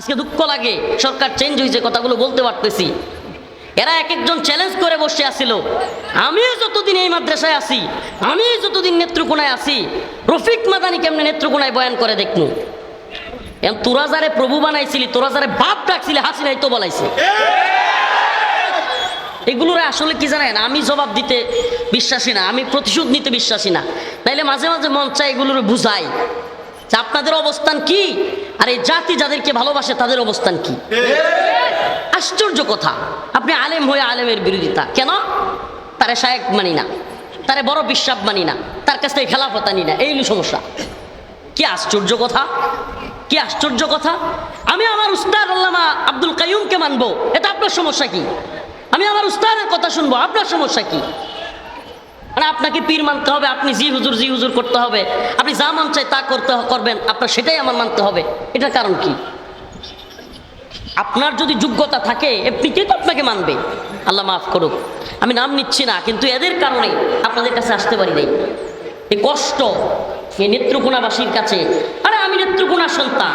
আজকে দুঃখ লাগে, সরকার চেঞ্জ হয়েছে, কথাগুলো বলতে পারতেছি। এরা এক একজন চ্যালেঞ্জ করে বসে আসিল। আমিও যতদিন এই মাদ্রাসায় আসি আমি যতদিন নেত্রকোনায় আসি রফিক মাদানি কেমনে নেত্রকোনায় বয়ান করে দেখনু? এম তোরা যারে প্রভু বানাইছিলি, তোরা যারে বাপ ডাকছিলি, হাসিনাই তো বলাইছে। এগুলোর আসলে কি জানেন, আমি জবাব দিতে বিশ্বাসী না, আমি প্রতিশোধ নিতে বিশ্বাসী না। তাইলে মাঝে মাঝে মন চায় এগুলোর বুঝাই। যে আপনাদের অবস্থান কি? আর এই জাতি যাদেরকে ভালোবাসে তাদের অবস্থান কি? আশ্চর্য কথা। আপনি আলেম হয়ে আলেমের বিরোধিতা। কেন? তারে শায়েক মানি না। তারে বড় বিশ্বাস মানি না। তার কাছ থেকে খেলাফত আনি না। এই সমস্যা। কি আশ্চর্য কথা? কি আশ্চর্য কথা? আমি আমার উস্তাদ আল্লামা আব্দুল কাইয়ুমকে মানবো। এটা আপনার সমস্যা কি? আমি আমার উস্তাদের কথা শুনব। আপনার সমস্যা কি? মানে আপনাকে পীর মানতে হবে, আপনি জি হুজুর জি হুজুর করতে হবে। আপনি যা মন চাই তা করতে করবেন, আপনার সেটাই আমার মানতে হবে। এটার কারণ কি? আপনার যদি যোগ্যতা থাকে এমনিতেই তো আপনাকে মানবে। আল্লাহ মাফ করুক। আমি নাম নিচ্ছি না, কিন্তু এদের কারণে আপনাদের কাছে আসতে পারি নাই। এই কষ্ট এই নেত্রকোনাবাসীর কাছে। আরে আমি নেত্রকোনার সন্তান।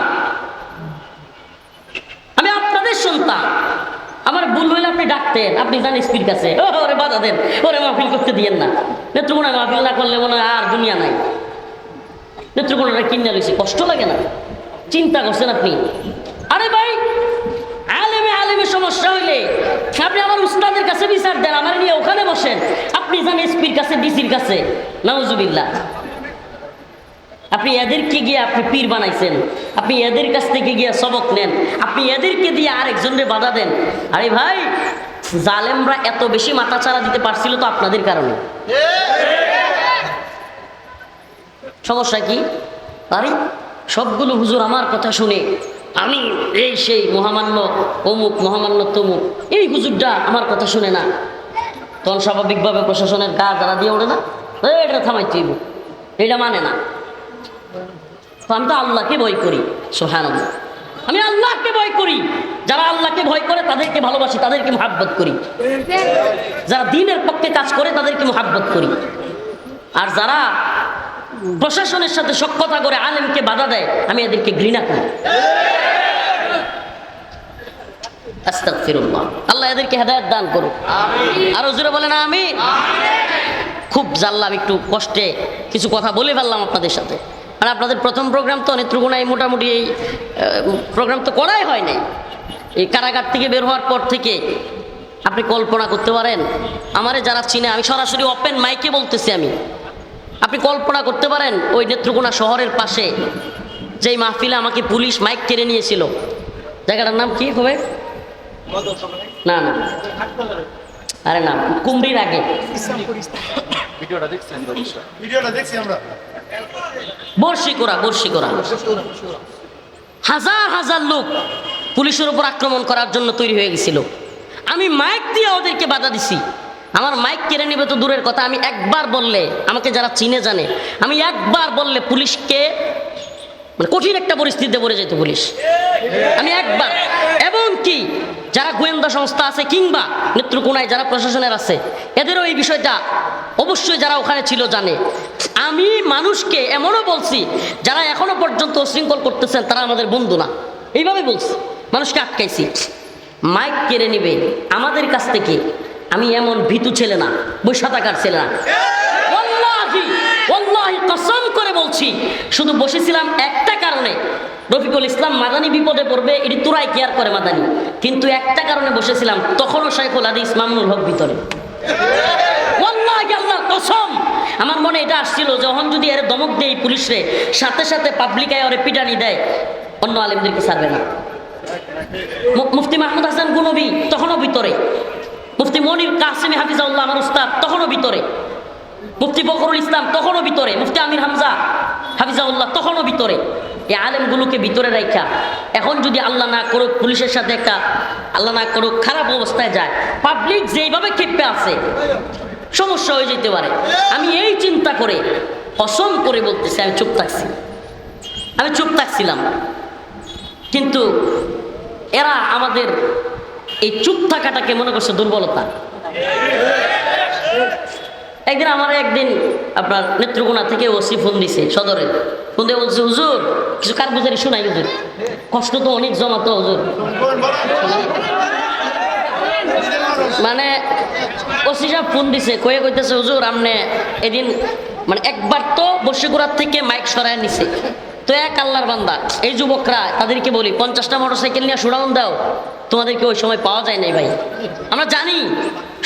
আমি আপনাদের সন্তান। আমার ভুল হইলে আপনি ডাকতেন। আপনি যান স্পির কাছে ওরে বাধা দেন। ওরে মাহফিল করতে দিয়েন না। নেত্রকোনায় মাহফিল না করলে মনে হয় আর দুনিয়া নাই। নেত্রকোনাটা কিনে রয়েছে কষ্ট লাগে না। চিন্তা করছেন আপনি। আরে ভাই, আলেমে আলেমে সমস্যা হইলে আপনি আমার উস্তাদের কাছে বিচার দেন? আমার নিয়ে ওখানে বসেন। আপনি যান এসপির কাছে ডিসির কাছে নাউজুবিল্লাহ। আপনি এদেরকে গিয়ে আপনি পীর বানাইছেন। আপনি এদের কাছ থেকে গিয়ে সবক নেন। আপনি এদেরকে দিয়ে আরেকজনের বাধা দেন। আরে ভাই জালেমরা এত বেশি মাথা চারা দিতে পারছিল তো আপনাদের কারণে। সমস্যা কি? আরে সবগুলো হুজুর আমার কথা শুনে আমি এই সেই মহামান্য অমুক মহামান্য তমুক এই হুজুরটা আমার কথা শুনে না। তখন স্বাভাবিকভাবে প্রশাসনের গা যারা দিয়ে ওঠে না। "এই, এটা থামাই তুইব এটা মানে না। আমি তো আল্লাহকে ভয় করি সোহান আমি আল্লাহকে ভয় করি। যারা আল্লাহকে ভয় করে তাদেরকে ভালোবাসি তাদেরকে মহাব্বত করি। যারা দিনের পক্ষে কাজ করে তাদেরকে মহাব্বত করি। আর যারা প্রশাসনের সাথে সক্ষতা করে আলেমকে বাধা দেয় আমি এদেরকে ঘৃণা করি। আল্লাহ এদেরকে হেদায়েত দান করুক। আরও জোরে বলেন আমি খুব জানলাম একটু কষ্টে কিছু কথা বলে ফেললাম আপনাদের সাথে। মানে আপনাদের প্রথম প্রোগ্রাম তো নেত্রকোনায় মোটামুটি এই প্রোগ্রাম তো করাই হয় নাই এই কারাগার থেকে বের হওয়ার পর থেকে আপনি কল্পনা করতে পারেন? আমারে যারা চিনে আমি সরাসরি ওপেন মাইকে বলতেছি আমি। আপনি কল্পনা করতে পারেন ওই নেত্রকোনা শহরের পাশে যেই মাহফিলে আমাকে পুলিশ মাইক কেড়ে নিয়েছিল? জায়গাটার নাম কি হবে? না না। আরে না কুমড়ির আগে। ভিডিওটা দেখছেন ভিডিওটা দেখছি আমরা। বর্ষি করা বর্ষি করা হাজার হাজার লোক পুলিশের উপর আক্রমণ করার জন্য তৈরি হয়ে গেছিল। আমি মাইক দিয়ে ওদেরকে বাধা দিছি। আমার মাইক কেড়ে নেবে তো দূরের কথা। আমি একবার বললে, আমাকে যারা চিনে জানে, আমি একবার বললে পুলিশকে মানে কঠিন একটা পরিস্থিতিতে পড়ে যেত পুলিশ। আমি একবার। এবং কি, যারা গোয়েন্দা সংস্থা আছে কিংবা নেত্রকোনায় যারা প্রশাসনের আছে, এদেরও এই বিষয়টা অবশ্যই যারা ওখানে ছিল জানে। আমি মানুষকে এমনও বলছি, যারা এখনও পর্যন্ত শৃঙ্খল করতেছেন, তারা আমাদের বন্ধু না। এইভাবে বলছি, মানুষকে আটকাইছি। মাইক কেড়ে নিবে, আমাদের কাছ থেকে আমি এমন ভীতু ছেলে না বৈশা থাকার ছেলে না। করে বলছি, শুধু বসেছিলাম একটা কারণে। রফিকুল ইসলাম মাদানি বিপদে পড়বে, এটি তোরাই কেয়ার করে মাদানি। কিন্তু একটা কারণে বসেছিলাম, তখনও শাইখুল হাদিস মামুনুল হক ভিতরে। আমার মনে এটা আসছিল, যখন যদি এর দমক দেয় পুলিশরে, সাথে সাথে পাবলিকায় ওরে পিটানি দেয়, অন্য আলেমদেরকে ছাড়বে না। মুফতি মাহমুদ হাসান গুনবি, তখনও ভিতরে। মুফতি মনির কাসিমি হাফিজাউল্লাহ, আমার উস্তাদ, তখনও ভিতরে। মুফতি বকরুল ইসলাম, তখনও ভিতরে। মুফতি আমির হামজা হাফিজাউল্লাহ, তখনও ভিতরে। এই আলেমগুলোকে ভিতরে রাখা এখন যদি আল্লাহ না করুক, পুলিশের সাথে একটা আল্লাহ না করুক, খারাপ অবস্থায় যায় পাবলিক যেইভাবে ক্ষেপে আছে সমস্যা হয়ে যেতে পারে। আমি এই চিন্তা করে, অসম করে বলতেছি, আমি চুপ থাকছি। আমি চুপ থাকছিলাম। কিন্তু এরা আমাদের এই চুপ থাকাটাকে মনে করছে দুর্বলতা। একদিন আমার একদিন আপনার নেত্রকোনা থেকে ওসি ফোন দিছে সদরে। ফোন দিয়ে বলছে, হুজুর, কিছু কার বুঝারি শোনাই হুজুর। কষ্ট তো অনেক জমাতো হুজুর। মানে ওসি সাহেব ফোন দিছে, কয়ে কইতেছে, হুজুর, আমনে এদিন মানে একবার তো বসিগুড়ার থেকে মাইক সরায় নিছে। তো এক আল্লাহর বান্দা, এই যুবকরা, তাদেরকে বলি, পঞ্চাশটা মোটর সাইকেল নিয়ে সুরাউন দাও। তোমাদেরকে ওই সময় পাওয়া যায় নাই ভাই। আমরা জানি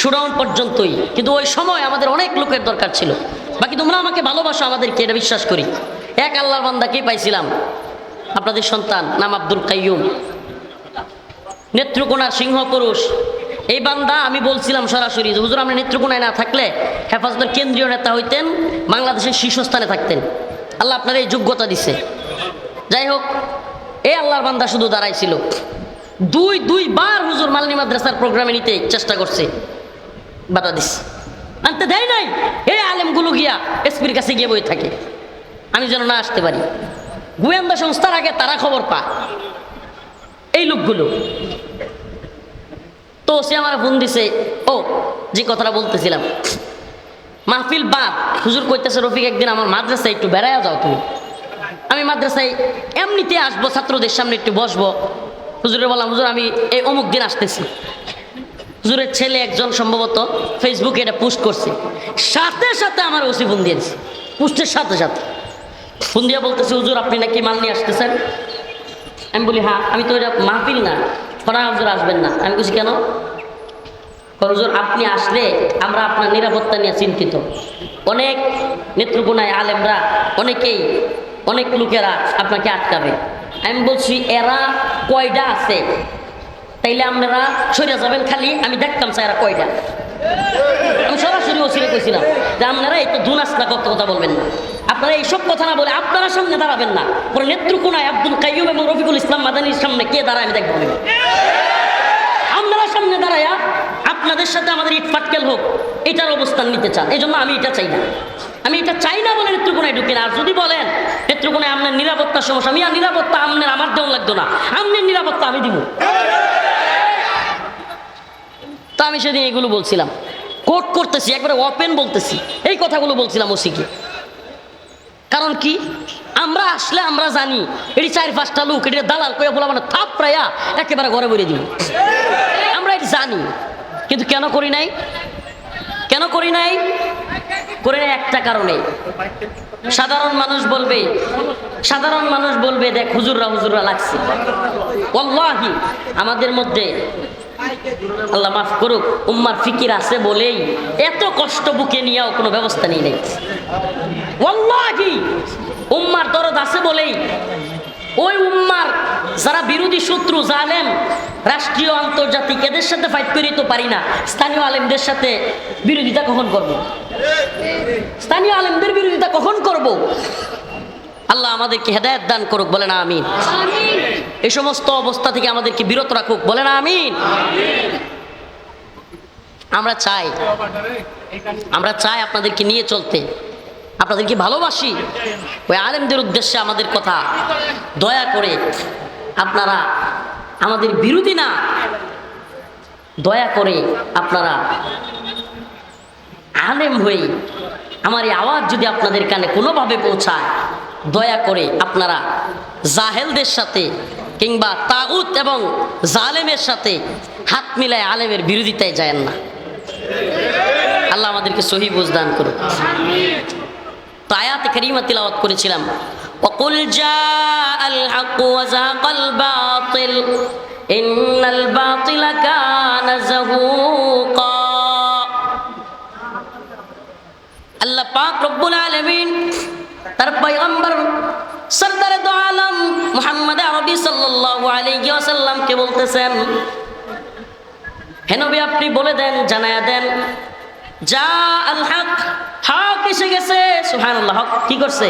সুরাউন পর্যন্তই, কিন্তু ওই সময় আমাদের অনেক লোকের দরকার ছিল। বাকি তোমরা আমাকে ভালোবাসো, আমাদেরকে এটা বিশ্বাস করি। এক আল্লাহর বান্দাকেই পাইছিলাম? আপনাদের সন্তান, নাম আব্দুল কাইয়ুম। নেত্রকোনার সিংহ পুরুষ এই বান্দা, আমি বলছিলাম সরাসরি, যে হুজুর, আপনি নেত্রকোনায় না থাকলে হেফাজতের কেন্দ্রীয় নেতা হইতেন, বাংলাদেশের শীর্ষস্থানে থাকতেন। আল্লাহ আপনার এই যোগ্যতা দিছে। যাই হোক, এই আল্লাহর বান্দা শুধু দাঁড়াইছিল দুই দুই বার হুজুর মালনি মাদ্রাসার প্রোগ্রামে নিতে চেষ্টা করছে। বাধা দিস আনতে দেয় নাই। এই আলেমগুলো গিয়া এসপির কাছে গিয়ে বই থাকে। আমি যেন না আসতে পারি। গোয়েন্দা সংস্থার আগে তারা খবর পা এই লোকগুলো। তো সে আমার ফোন দিছে, ও, যে কথাটা বলতেছিলাম, মাহফিল বাদ, হুজুর কইতেছে রফিক একদিন আমার মাদ্রাসায় একটু বেড়ায়া যাও তুমি। আমি মাদ্রাসায় এমনিতে আসব, ছাত্রদের সামনে একটু বসবো। হুজুরে বললাম, হুজুর, আমি এই অমুক দিন আসতেছি। হুজুরের ছেলে একজন সম্ভবত ফেসবুকে এটা পোস্ট করছে। সাথে সাথে আমার ওসি ফোন দিয়েছে পোস্টের সাথে সাথে। ফোন দিয়ে বলতেছে, হুজুর, আপনি নাকি মাল নিয়ে আসতেছেন? আমি বলি হ্যাঁ আমি তো এটা মাহফিল না। ফরা হুজুর আসবেন না। আমি বলছি, কেন? হুজুর, আপনি আসলে আমরা আপনার নিরাপত্তা নিয়ে চিন্তিত। অনেক নেত্রকোনায় আলেমরা, অনেকেই, অনেক লোকেরা আপনাকে আটকাবে। আমি বলছি, এরা কয়টা আছে? তাইলে আপনারা সরে যাবেন খালি, আমি দেখতাম স্যার এরা কয়টা আমি সরাসরি ওসিরে কইছিলাম যে, আপনারা এই তো দুনাসলা কত কথা বলবেন না। আপনারা এইসব কথা না বলে আপনারা সামনে দাঁড়াবেন না। পরে নেত্রকোনায় আব্দুল কাইয়ুম এবং রফিকুল ইসলাম মাদানির সামনে কে দাঁড়ায় আমি দেখব। আপনারা সামনে দাঁড়ায়া আপনাদের সাথে আমাদের ইট পাটকেল হোক, এটার অবস্থান নিতে চান। এই জন্য আমি এটা চাই না। আমি এটা চাই না বলে নেত্রকোনায় ঢুকি না। আর যদি বলেন, নেত্রকোনায় আপনার নিরাপত্তার সমস্যা আমি আর নিরাপত্তা আপনার আমার দেওয়া লাগতো না। আপনার নিরাপত্তা আমি দিব। তা আমি সেদিন এগুলো বলছিলাম। কোর্ট করতেছি, একবারে ওপেন বলতেছি। এই কথাগুলো বলছিলাম ওসিকে। কারণ কি? আমরা আসলে আমরা জানি এটি চার পাঁচটা লোক, এটি দালাল কইয়া বলা মানে থাপ প্রায়া একেবারে ঘরে বলে দিব। আমরা এটি জানি, কিন্তু কেন করি নাই? কেন করি নাই? করে নাই একটা কারণে। সাধারণ মানুষ বলবে, সাধারণ মানুষ বলবে, দেখ হুজুররা হুজুররা লাগছে। আমাদের মধ্যে আল্লাহ মাফ করুক, উম্মার ফিকির আছে বলেই এত কষ্ট বুকে নিয়েও কোনো ব্যবস্থা নেই নাই। ওয়াল্লাহি, উম্মার দরদ আছে বলেই ওই উম্মার যারা বিরোধী শত্রু, জালেম, রাষ্ট্রীয়, আন্তর্জাতিক, এদের সাথে ফাইট করি তো পারি না। স্থানীয় আলেমদের সাথে বিরোধিতা কখন করব? স্থানীয় আলেমদের বিরোধিতা কখন করব? আল্লাহ আমাদেরকে হেদায়ত দান করুক বলে না এই সমস্ত অবস্থা থেকে আমাদেরকে বিরত রাখুক। বলে না আমিন। আমরা চাই আমরা চাই আপনাদেরকে নিয়ে চলতে। আপনাদেরকে ভালোবাসি। ওই আলেমদের উদ্দেশ্যে আমাদের কথা দয়া করে আপনারা আমাদের বিরোধী না। দয়া করে আপনারা আলেম হয়ে আমার এই আওয়াজ যদি আপনাদের কানে কোনোভাবে পৌঁছায়, দয়া করে আপনারা জাহেলদের সাথে কিংবা তাগুত এবং জালেমের সাথে হাত মিলায় আলেমের বিরোধিতায় যায় না আল্লাহ আমাদেরকে সহি বুঝদান করুন তো আয়াত করিমা তিলাওয়াত করেছিলাম وقل جاء الحق وزهق الباطل إن الباطل كان زهوقا আল্লাহ পাক রব্বুল আলামিন তার পয়গম্বর সরদার দো আলম মুহাম্মদ আরবি সাল্লাল্লাহু আলাইহি ওয়াসাল্লামকে বলতেছেন হে নবী আপনি বলে দেন জানায়া দেন যা আল হক হক এসে গেছে সুবহানাল্লাহ হক কি করছে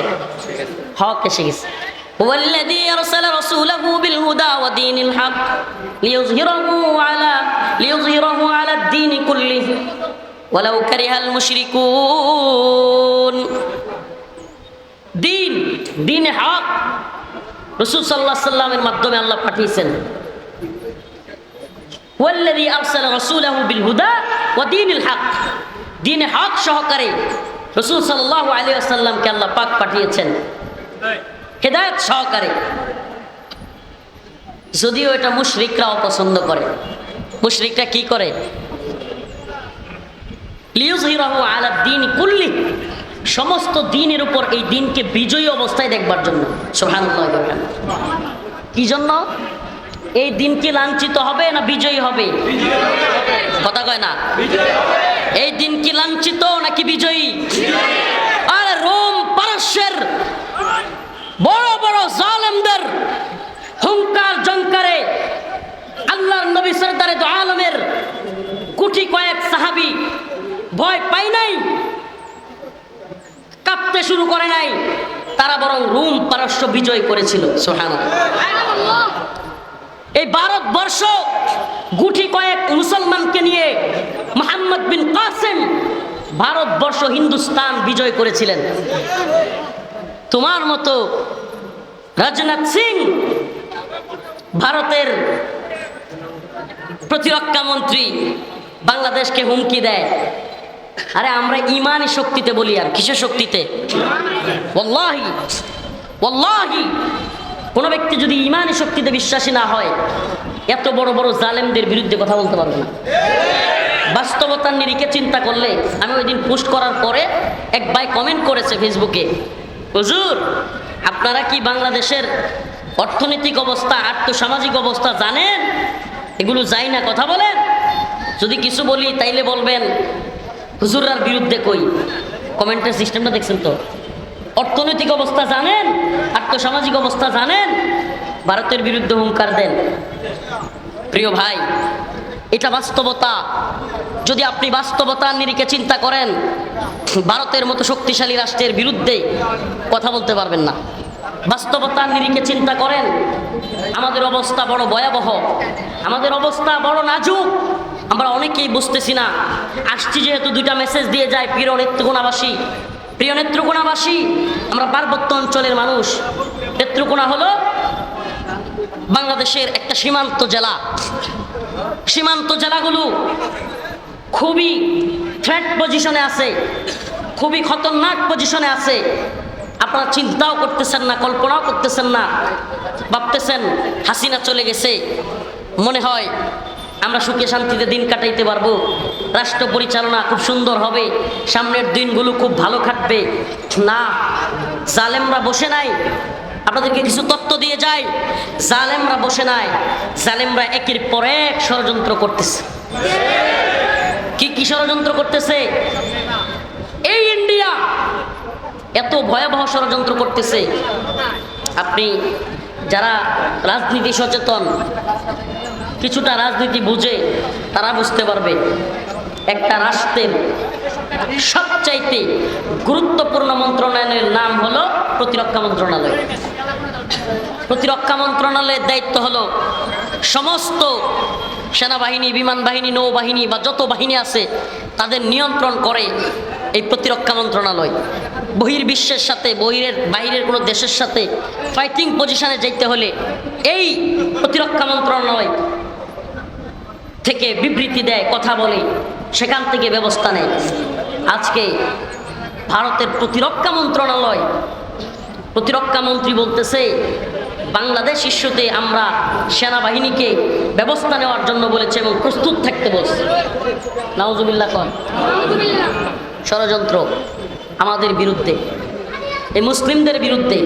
হক এসে গেছে هو الذي أرسل رسوله بالهدى ودين الحق ليظهره على ليظهره على الدين كله ولو كره المشركون দিন দিন হক। রসুল সাল্লাহ সাল্লামের মাধ্যমে আল্লাহ পাঠিয়েছেন। ওয়াল্লাযী আরসালা রাসূলাহু বিল হুদা ওয়া দীনিল হক। দিনে হক সহকারে রসুল সাল্লাল্লাহু আলাইহি ওয়াসাল্লামকে আল্লাহ পাক পাঠিয়েছেন। হেদায়েত সহকারে। যদিও এটা মুশরিকরাও পছন্দ করে। মুশরিকরা কি করে? লিউজহিরাহু আলা দিন কুল্লি। সমস্ত দিনের উপর এই দিনকে বিজয়ী অবস্থায় দেখবার জন্য। কি জন্য? এই দিন কি লাঞ্ছিত হবে না বিজয়ী হবে? কথা কয় না। এই দিন কি লাঞ্ছিত নাকি বিজয়ী? আর রোম পারস্যের বড় বড় জালেমদের হুঙ্কার জঙ্কারে আল্লাহর নবী সরদারে আলমের কুটি কয়েক সাহাবি ভয় পাই নাই? কাঁপতে শুরু করে নাই, তারা বরং রুম পারস্য বিজয় করেছিল সোহান এই ভারতবর্ষ গুটি কয়েক মুসলমানকে নিয়ে মোহাম্মদ বিন কাসেম ভারতবর্ষ হিন্দুস্তান বিজয় করেছিলেন। তোমার মতো রাজনাথ সিং ভারতের প্রতিরক্ষা মন্ত্রী বাংলাদেশকে হুমকি দেয়। আরে আমরা ইমানি শক্তিতে বলি আর কিসের শক্তিতে? ওল্লাহি কোনো ব্যক্তি যদি ইমানি শক্তিতে বিশ্বাসী না হয়, এত বড় বড় জালেমদের বিরুদ্ধে কথা বলতে পারবে না। বাস্তবতার নিরিখে চিন্তা করলে, আমি ওই দিন পোস্ট করার পরে এক ভাই কমেন্ট করেছে ফেসবুকে হুজুর, আপনারা কি বাংলাদেশের অর্থনৈতিক অবস্থা, আর্থসামাজিক অবস্থা জানেন? এগুলো যাই না, কথা বলেন। যদি কিছু বলি, তাইলে বলবেন হুজুরার বিরুদ্ধে কই? কমেন্টের সিস্টেমটা দেখছেন তো? অর্থনৈতিক অবস্থা জানেন? আর্থসামাজিক অবস্থা জানেন? ভারতের বিরুদ্ধে হুঙ্কার দেন। প্রিয় ভাই, এটা বাস্তবতা। যদি আপনি বাস্তবতার নিরিখে চিন্তা করেন, ভারতের মতো শক্তিশালী রাষ্ট্রের বিরুদ্ধে কথা বলতে পারবেন না। বাস্তবতার নিরিখে চিন্তা করেন, আমাদের অবস্থা বড় ভয়াবহ। আমাদের অবস্থা বড় নাজুক। আমরা অনেকেই বুঝতেছি না। আসছি যেহেতু দুইটা মেসেজ দিয়ে যায়, প্রিয় নেত্রকোনাবাসী। প্রিয় নেত্রকোনাবাসী, আমরা পার্বত্য অঞ্চলের মানুষ। নেত্রকোনা হলো বাংলাদেশের একটা সীমান্ত জেলা। সীমান্ত জেলাগুলো খুবই থ্রেট পজিশনে আছে, খুবই খতরনাক পজিশনে আছে। আপনারা চিন্তাও করতেছেন না, কল্পনাও করতেছেন না। ভাবতেছেন হাসিনা চলে গেছে। মনে হয় আমরা সুখে শান্তিতে দিন কাটাইতে পারব। রাষ্ট্র পরিচালনা খুব সুন্দর হবে। সামনের দিনগুলো খুব ভালো কাটবে না, জালেমরা বসে নাই। আপনাদেরকে কিছু তত্ত্ব দিয়ে যাই। জালেমরা বসে নাই। জালেমরা একের পর এক ষড়যন্ত্র করতেছে। কি কি ষড়যন্ত্র করতেছে? এই ইন্ডিয়া এত ভয়াবহ ষড়যন্ত্র করতেছে। আপনি যারা রাজনীতি সচেতন কিছুটা রাজনীতি বুঝে তারা বুঝতে পারবে একটা রাষ্ট্রের সবচাইতে গুরুত্বপূর্ণ মন্ত্রণালয়ের নাম হলো প্রতিরক্ষা মন্ত্রণালয়। প্রতিরক্ষা মন্ত্রণালয়ের দায়িত্ব হলো সমস্ত সেনাবাহিনী, বিমান বাহিনী, নৌবাহিনী বা যত বাহিনী আছে, তাদের নিয়ন্ত্রণ করে এই প্রতিরক্ষা মন্ত্রণালয়। বহির্বিশ্বের সাথে, বহিরের বাইরের কোনো দেশের সাথে ফাইটিং পজিশনে যাইতে হলে এই প্রতিরক্ষা মন্ত্রণালয় থেকে বিবৃতি দেয়, কথা বলে, সেখান থেকে ব্যবস্থা নেয়। আজকে ভারতের প্রতিরক্ষা মন্ত্রণালয়, প্রতিরক্ষা মন্ত্রী বলতেছে, বাংলাদেশ ইস্যুতে আমরা সেনাবাহিনীকে ব্যবস্থা নেওয়ার জন্য বলেছে এবং প্রস্তুত থাকতে বলছে। নাউজুবিল্লাহ কন। ষড়যন্ত্র আমাদের বিরুদ্ধে, এই মুসলিমদের বিরুদ্ধে।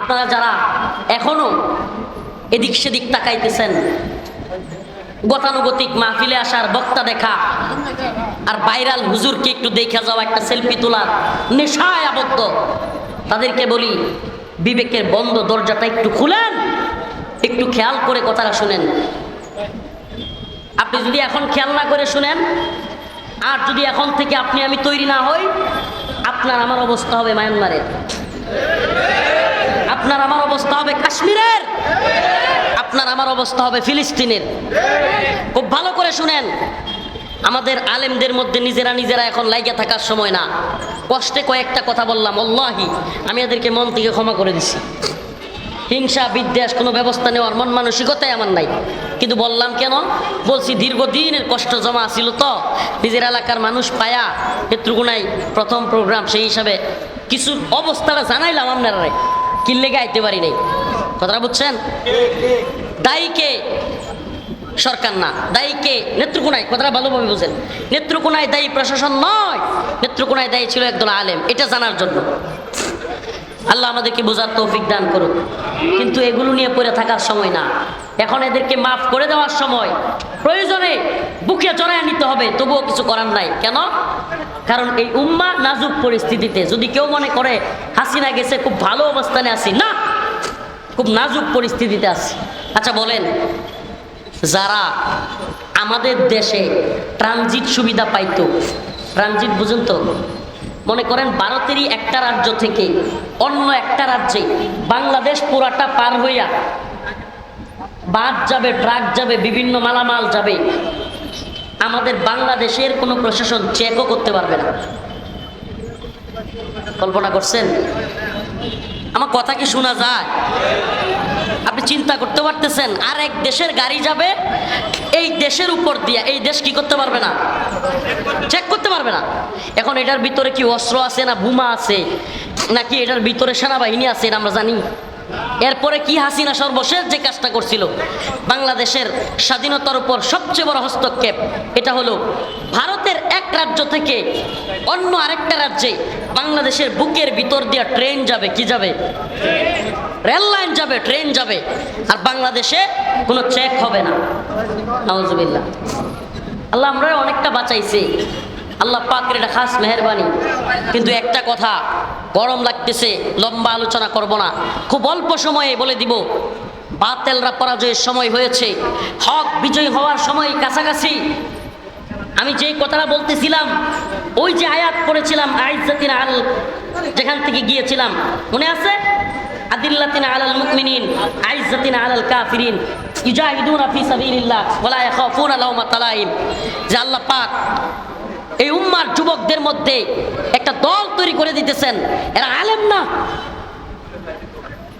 আপনারা যারা এখনও এদিক সেদিক তাকাইতেছেন গতানুগতিক মাহফিলে আসার বক্তা দেখা। আর ভাইরাল হুজুরকে একটু দেখা যাওয়া একটা সেলফি তোলার। নেশায় আবদ্ধ। তাদেরকে বলি, বিবেকের বন্ধ দরজাটা একটু খুলেন, একটু খেয়াল করে কথাটা শুনেন। আপনি যদি এখন খেয়াল না করে শুনেন, আর যদি এখন থেকে আপনি আমি তৈরি না হই, আপনার আমার অবস্থা হবে মায়ানমারের। আপনার আমার অবস্থা হবে কাশ্মীরের। আপনার আমার অবস্থা হবে ফিলিস্তিনের। খুব ভালো করে শুনেন। আমাদের আলেমদের মধ্যে নিজেরা নিজেরা এখন লাইগে থাকার সময় না। কষ্টে কয়েকটা কথা বললাম অল্লাহি আমি এদেরকে মন থেকে ক্ষমা করে দিছি। হিংসা, বিদ্বেষ, কোনো ব্যবস্থা নেওয়ার মন মানসিকতাই আমার নাই। কিন্তু বললাম কেন? বলছি দীর্ঘদিনের কষ্ট জমা ছিল তো, নিজের এলাকার মানুষ পায়া নেত্রকোনায় প্রথম প্রোগ্রাম সেই হিসাবে কিছু অবস্থাটা জানাইলাম আপনারা কিনলে আইতে পারি নাই। কথাটা বুঝছেন? দায়ীকে সরকার না, দায়ীকে নেত্রকোনায়, কথাটা ভালোভাবে বুঝেন। নেত্রকোনায় দায়ী প্রশাসন নয়, নেত্রকোনায় দায়ী ছিল একদল আলেম, এটা জানার জন্য। আল্লাহ আমাদেরকে বোঝার তৌফিক দান করুক। কিন্তু এগুলো নিয়ে পড়ে থাকার সময় না। এখন এদেরকে মাফ করে দেওয়ার সময় প্রয়োজনে বুকে জড়ায় নিতে হবে, তবুও কিছু করার নাই। কেন? কারণ এই উম্মা নাজুক পরিস্থিতিতে, যদি কেউ মনে করে হাসিনা গেছে, খুব ভালো অবস্থানে আছি। না, খুব নাজুক পরিস্থিতিতে আছি। আচ্ছা বলেন, যারা আমাদের দেশে ট্রানজিট সুবিধা পাইতো, ট্রানজিট বুঝুন তো, মনে করেন ভারতেরই একটা রাজ্য থেকে অন্য একটা রাজ্যে বাংলাদেশ পুরাটা পার হইয়া বাস যাবে, ট্রাক যাবে, বিভিন্ন মালামাল যাবে, আমাদের বাংলাদেশের কোনো প্রশাসন চেকও করতে পারবে না। কল্পনা করছেন? আমার কথা কি শোনা যায়? আপনি চিন্তা করতে পারতেছেন, আর এক দেশের গাড়ি যাবে, এই দেশের উপর দিয়ে, এই দেশ কি করতে পারবে না? চেক করতে পারবে না। এখন এটার ভিতরে কি অস্ত্র আছে না বোমা আছে? নাকি এটার ভিতরে সেনাবাহিনী আছে এটা আমরা জানি। এরপরে কি হাসিনা সর্বশেষ যে কাজটা করছিল? বাংলাদেশের স্বাধীনতার উপর সবচেয়ে বড় হস্তক্ষেপ, এটা হলো ভারতের এক রাজ্য থেকে অন্য আরেকটা রাজ্যে বাংলাদেশের বুকের ভিতর দিয়ে ট্রেন যাবে, কি যাবে? রেল লাইন যাবে, ট্রেন যাবে। আর বাংলাদেশে কোনো চেক হবে না। নওয়াজবিল্লা আল্লাহ আমরা অনেকটা বাঁচাইছি। আল্লাহ পাকের এটা খাস মেহরবানি। কিন্তু একটা কথা, গরম লাগতেছে, লম্বা আলোচনা করব না। খুব অল্প সময়ে বলে দিব, বাতেলরা পরাজয়ের সময় হয়েছে। হক বিজয় হওয়ার সময় কাছাকাছি আমি যেই কথাটা বলতেছিলাম, ওই যে আয়াত পড়েছিলাম, আইজাতিন আল, যেখান থেকে গিয়েছিলাম, মনে আছে? আদিল্লাতিন আলাল মুমিনিন, আইজাতিন আলাল কাফিরিন, ইউজাহিদুনা ফি সাবিলিল্লাহ, ওয়ালা ইয়াখাফুনা লাওমাতা লাইম যে আল্লাহ পাক এই উম্মার যুবকদের মধ্যে একটা দল তৈরি করে দিতেছেন। এরা আলেম না।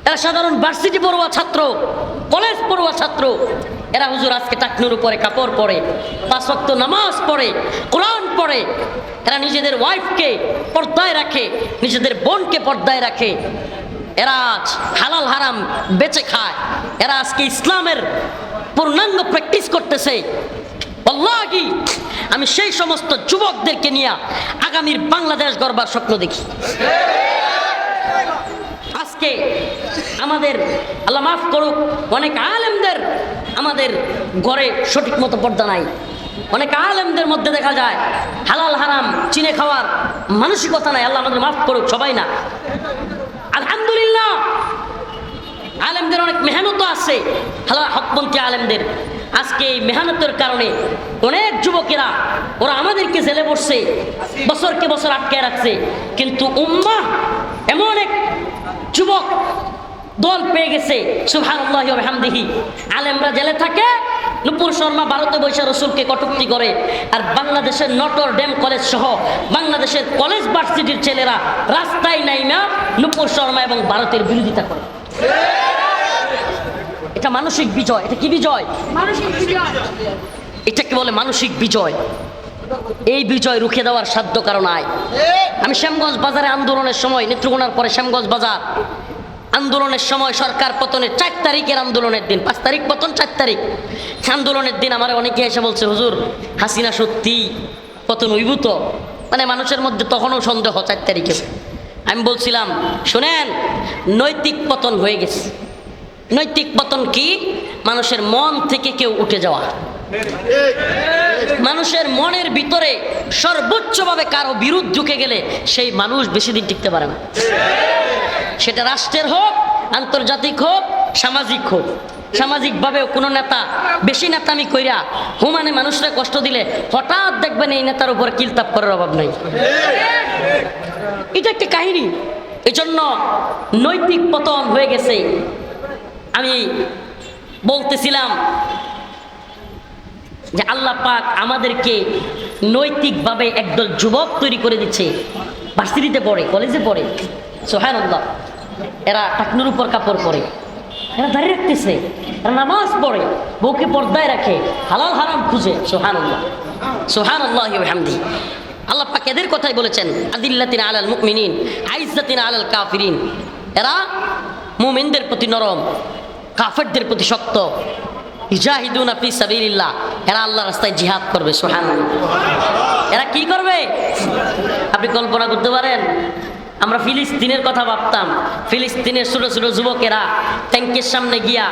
এরা সাধারণ ভার্সিটি পড়ুয়া ছাত্র, কলেজ পড়ুয়া ছাত্র। এরা হুজুর আজকে টাকনুর উপরে কাপড় পরে, পাঁচ ওয়াক্ত নামাজ পড়ে, কোরআন পড়ে, এরা নিজেদের ওয়াইফকে পর্দায় রাখে, নিজেদের বোনকে পর্দায় রাখে। এরা আজ হালাল হারাম বেচে খায়। এরা আজকে ইসলামের পূর্ণাঙ্গ প্র্যাকটিস করতেছে। আল্লাহি আমি সেই সমস্ত যুবকদেরকে নিয়ে আগামীর বাংলাদেশ গড়বার স্বপ্ন দেখি। আজকে আমাদের, আল্লাহ মাফ করুক, অনেক আলেমদের আমাদের ঘরে সঠিক মতো পর্দা নাই। অনেক আলেমদের মধ্যে দেখা যায়, হালাল হারাম, চিনে খাওয়ার মানসিকতা নাই, আল্লাহ আমাদের মাফ করুক, সবাই না। আলহামদুলিল্লাহ, আলেমদের অনেক মেহনত আছে হালা হকপন্থী আলেমদের। আজকে এই মেহনতের কারণে অনেক যুবকেরা, ওরা আমাদেরকে জেলে বসছে, বছরকে বছর আটকে রাখছে। কিন্তু উম্মা এমন এক যুবক দল পেয়ে গেছে সুহান আলেমরা জেলে থাকে নুপুর শর্মা ভারতে বৈশা রসুলকে কটুক্তি করে আর বাংলাদেশের নটর ড্যাম কলেজ সহ বাংলাদেশের কলেজ ভার্সিটির ছেলেরা রাস্তায় নাই না নুপুর শর্মা এবং ভারতের বিরোধিতা করে। এটা মানসিক বিজয় এটা কি বিজয়? মানসিক বিজয়। এটাকে বলে মানসিক বিজয়। এই বিজয় রুখে দেওয়ার সাধ্য কারণ আয় আমি শ্যামগঞ্জ বাজারে আন্দোলনের সময় নেত্রকোনার পরে শ্যামগঞ্জ বাজার আন্দোলনের সময় সরকার পতনের চার তারিখের আন্দোলনের দিন। পাঁচ তারিখ পতন, চার তারিখ। আন্দোলনের দিন আমার অনেকে এসে বলছে, হুজুর, হাসিনা সত্যি পতন উইভূত মানে মানুষের মধ্যে তখনও সন্দেহ চার তারিখে। আমি বলছিলাম, শোনেন, নৈতিক পতন হয়ে গেছে। নৈতিক পতন কি? মানুষের মন থেকে কেউ উঠে যাওয়া। মানুষের মনের ভিতরে সর্বোচ্চভাবে কারও বিরুদ্ধ ঢুকে গেলে সেই মানুষ বেশি দিন টিকতে পারে না। সেটা রাষ্ট্রের হোক, আন্তর্জাতিক হোক, সামাজিক হোক। সামাজিকভাবেও কোনো নেতা, বেশি নেতামি কইরা হুমানে মানুষরা কষ্ট দিলে হঠাৎ দেখবেন এই নেতার উপর কিলতাপ করার অভাব নাই। এটা একটা কাহিনী। এই জন্য নৈতিক পতন হয়ে গেছে। আমি বলতেছিলাম যে আল্লাহ পাক আমাদেরকে নৈতিকভাবে একদল যুবক তৈরি করে দিচ্ছে। ভার্সিটিতে পড়ে, কলেজে পড়ে। সোহান আল্লাহ এরা টাকনুর উপর কাপড় পরে। এরা দাঁড়িয়ে রাখতেছে। এরা নামাজ পড়ে, বউকে পর্দায় রাখে, হালাল হারাম খুঁজে। সোহান সোহান আল্লাহ আল্লাহ পাক এদের কথাই বলেছেন, আদিল্লাতিন আলাল মুমিনিন আইজাতিন আলাল কাফিরিন। এরা মুমিনদের প্রতি নরম, কাফেরদের প্রতি শক্ত। ইজাহিদুন আপনি সাবিল্লাহ এরা আল্লাহ রাস্তায় জিহাদ করবে সোহান এরা কি করবে? আপনি কল্পনা করতে পারেন? আমরা ফিলিস্তিনের কথা ভাবতাম। ফিলিস্তিনের ছোট ছোট যুবকেরা ট্যাঙ্কের সামনে গিয়া,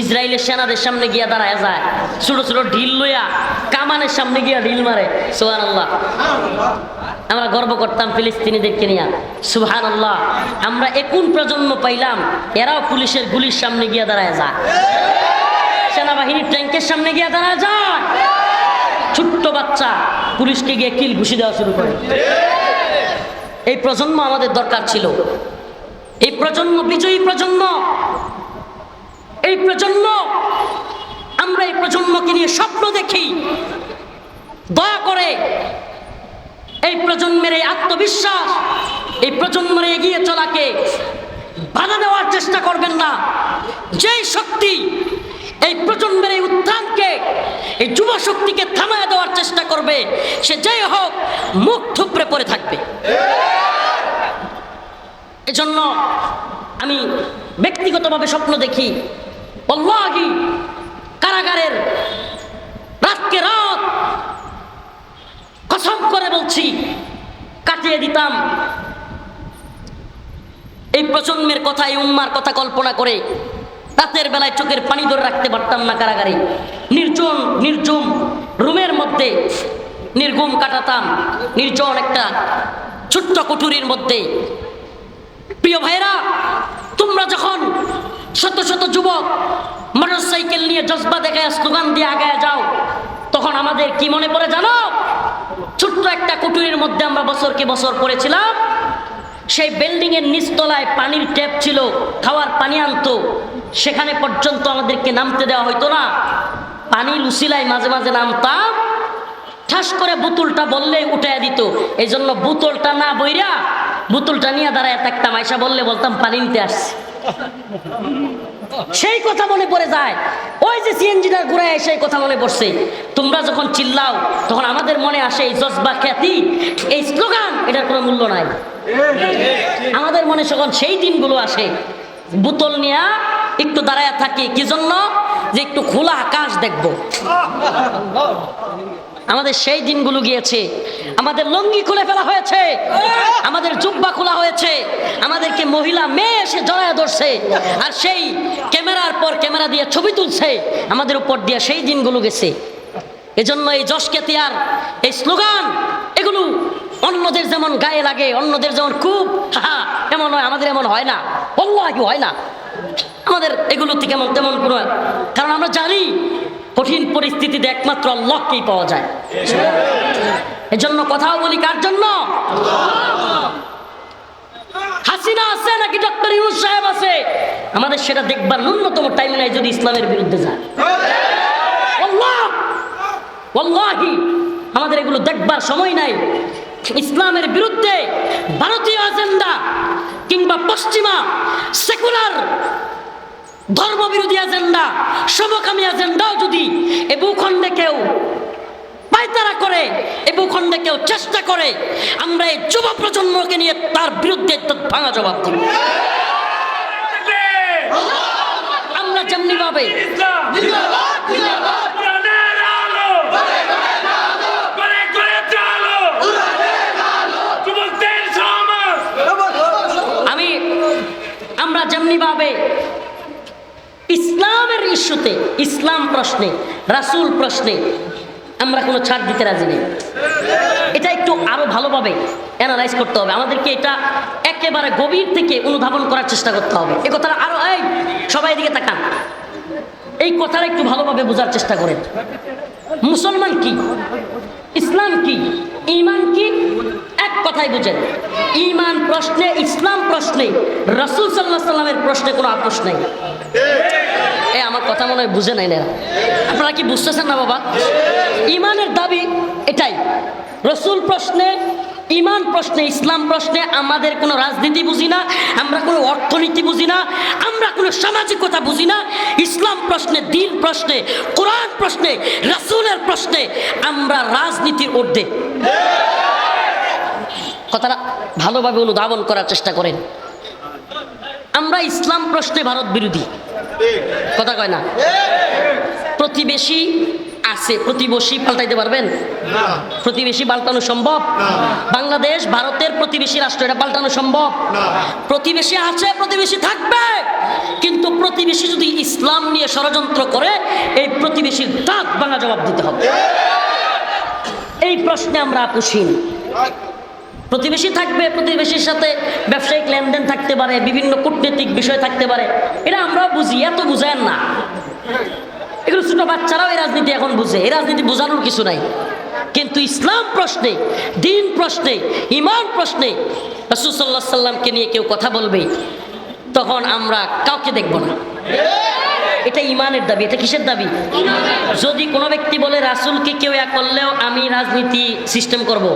ইসরায়েলের সেনাদের সামনে গিয়া দাঁড়ায় যায়। ছোট ছোট ঢিল লইয়া কামানের সামনে গিয়া ঢিল মারে। সোহান আল্লাহ আমরা গর্ব করতাম ফিলিস্তিনিদেরকে নিয়ে। সুহান আল্লাহ আমরা একুন প্রজন্ম পাইলাম, এরাও পুলিশের গুলির সামনে গিয়া দাঁড়ায় যায়। সেনাবাহিনীর ট্যাঙ্কের সামনে গিয়া দাঁড়ায় যায়। ছোট্ট বাচ্চা পুলিশকে গিয়ে কিল ঘুষি দেওয়া শুরু করে। এই প্রজন্ম আমাদের দরকার ছিল। এই প্রজন্ম, বিজয়ী প্রজন্ম। এই প্রজন্ম, আমরা এই প্রজন্মকে নিয়ে স্বপ্ন দেখি। দয়া করে এই প্রজন্মের এই আত্মবিশ্বাস, এই প্রজন্মের এগিয়ে চলাকে বাধা দেওয়ার চেষ্টা করবেন না। যেই শক্তি এই প্রজন্মের এই উত্থানকে, এই যুব শক্তিকে থামায় দেওয়ার চেষ্টা করবে, সে যাই হোক, মুখ থুপড়ে পড়ে থাকবে। এজন্য আমি ব্যক্তিগতভাবে স্বপ্ন দেখি অল্লাহি কারাগারের রাতকে রাত কসম করে বলছি, কাটিয়ে দিতাম। এই প্রজন্মের কথা, এই উম্মার কথা কল্পনা করে রাতের বেলায় চোখের পানি ধরে রাখতে পারতাম না কারাগারে। নির্জন, নির্জুম রুমের মধ্যে নির্গুম কাটাতাম। নির্জন একটা ছোট্ট কুঠুরির মধ্যে। প্রিয় ভাইরা তোমরা যখন শত শত যুবক মোটর সাইকেল নিয়ে জজবা দেখায়, স্লোগান দিয়ে আগায় যাও, তখন আমাদের কি মনে পড়ে জানো? ছোট্ট একটা কুটুরির মধ্যে আমরা বছরকে বছর পড়েছিলাম। সেই বিল্ডিং এর নিচতলায় পানির ট্যাপ ছিল, খাওয়ার পানি আনতো। সেখানে পর্যন্ত আমাদেরকে নামতে দেওয়া হইতো না। পানি লুসিলায় মাঝে মাঝে নামতাম। ঠাস করে বোতলটা বললেই উঠাইয়া দিত। এই জন্য বোতলটা না বইরা বোতলটা নিয়ে দাঁড়ায় থাকতাম। আয়সা বললে, বলতাম, পানি নিতে আসছি। সেই কথা মনে পড়ে যায়। ওই যে সিএনজিটার ঘুরায় সেই কথা মনে পড়ছে। তোমরা যখন চিল্লাও, তখন আমাদের মনে আসে এই জজবা খ্যাতি। এই স্লোগান, এটার কোনো মূল্য নাই। আমাদের মনে যখন সেই দিনগুলো আসে, বোতল নিয়ে একটু দাঁড়ায় থাকি, কি জন্য? যে একটু খোলা আকাশ দেখব। আমাদের সেই দিনগুলো গিয়েছে। আমাদের লঙ্গি খুলে ফেলা হয়েছে। আমাদের জুব্বা খোলা হয়েছে। আমাদেরকে মহিলা মেয়ে এসে জড়ায় ধরছে। আর সেই ক্যামেরার পর ক্যামেরা দিয়ে ছবি তুলছে। আমাদের উপর দিয়ে সেই দিনগুলো গেছে। এজন্য এই যশকে তিয়ার, এই স্লোগান, এগুলো অন্যদের যেমন গায়ে লাগে, অন্যদের যেমন খুব হা এমন হয়, আমাদের এমন হয় না। অল্লাহ হয় না। আমাদের এগুলো থেকে এমন তেমন কোনো কারণ আমরা জানি কঠিন পরিস্থিতিতে একমাত্র আল্লাহকেই পাওয়া যায়। এজন্য কথাও বলি, কার জন্য? হাসিনা আছে নাকি ডক্টর ইউনুস সাহেব আছে? আমাদের সেটা দেখবার ন্যূনতম টাইম নাই যদি ইসলামের বিরুদ্ধে যায়। ওয়াল্লাহি আমাদের এগুলো দেখবার সময় নাই। ইসলামের বিরুদ্ধে ভারতীয় এজেন্ডা কিংবা পশ্চিমা সেকুলার ধর্মবিরোধী এজেন্ডা সমকামী এজেন্ডাও যদি এ ভূখণ্ডে কেউ পায়তারা করে এ ভূখণ্ডে কেউ চেষ্টা করে, আমরা এই যুব প্রজন্মকে নিয়ে তার বিরুদ্ধে ভাঙা জবাব দিব। আমরা যেমনি ভাবে আমি, আমরা যেমনি ভাবে ইসলামের ইস্যুতে ইসলাম প্রশ্নে, রাসুল প্রশ্নে আমরা কোনো ছাড় দিতে রাজি নেই। এটা একটু আরও ভালোভাবে অ্যানালাইজ করতে হবে। আমাদেরকে এটা একেবারে গভীর থেকে অনুধাবন করার চেষ্টা করতে হবে। এই কথাটা আরও, এই, সবাই এদিকে তাকান। এই কথাটা একটু ভালোভাবে বোঝার চেষ্টা করেন। মুসলমান কি? ইসলাম কি? ইমান কি? এক কথাই বুঝেন। ইমান প্রশ্নে, ইসলাম প্রশ্নে, রসুল সাল্লাহ সাল্লামের প্রশ্নে কোনো আপোষ নেই। এ, আমার কথা মনে হয় বুঝে নাই না আপনারা কি বুঝতেছেন না বাবা? ইমানের দাবি এটাই। রসুল প্রশ্নে, ইমান প্রশ্নে, ইসলাম প্রশ্নে আমাদের কোনো রাজনীতি বুঝি না, আমরা কোনো অর্থনীতি বুঝি না, আমরা কোনো সামাজিকতা বুঝি না। ইসলাম প্রশ্নে, দিন প্রশ্নে, কোরআন প্রশ্নে, রাসূলের প্রশ্নে আমরা রাজনীতির ঊর্ধ্বে। কথাটা ভালোভাবে অনুধাবন করার চেষ্টা করেন। আমরা ইসলাম প্রশ্নে ভারত বিরোধী। কথা কয় না? প্রতিবেশী আছে প্রতিবেশী পাল্টাইতে পারবেন? প্রতিবেশী পাল্টানো সম্ভব? বাংলাদেশ ভারতের প্রতিবেশী রাষ্ট্র এটা পাল্টানো সম্ভব? প্রতিবেশী আছে প্রতিবেশী থাকবে। কিন্তু প্রতিবেশী যদি ইসলাম নিয়ে ষড়যন্ত্র করে এই প্রতিবেশীর দাঁত ভাঙা জবাব দিতে হবে। এই প্রশ্নে আমরা আপুসীন। প্রতিবেশী থাকবে, প্রতিবেশীর সাথে ব্যবসায়িক লেনদেন থাকতে পারে, বিভিন্ন কূটনৈতিক বিষয় থাকতে পারে। এটা আমরাও বুঝি, এত বুঝেন না। এগুলো ছোট বাচ্চারাও এই রাজনীতি এখন বুঝে, এই রাজনীতি বোঝানোর কিছু নাই। কিন্তু ইসলাম প্রশ্নে, দিন প্রশ্নে, ইমান প্রশ্নে রসুল্লাহ সাল্লামকে নিয়ে কেউ কথা বলবে, তখন আমরা কাউকে দেখব না। এটা ইমানের দাবি, এটা কিসের দাবি? যদি কোনো ব্যক্তি বলে, রাসুলকে কেউ এক করলেও আমি রাজনীতি সিস্টেম করব।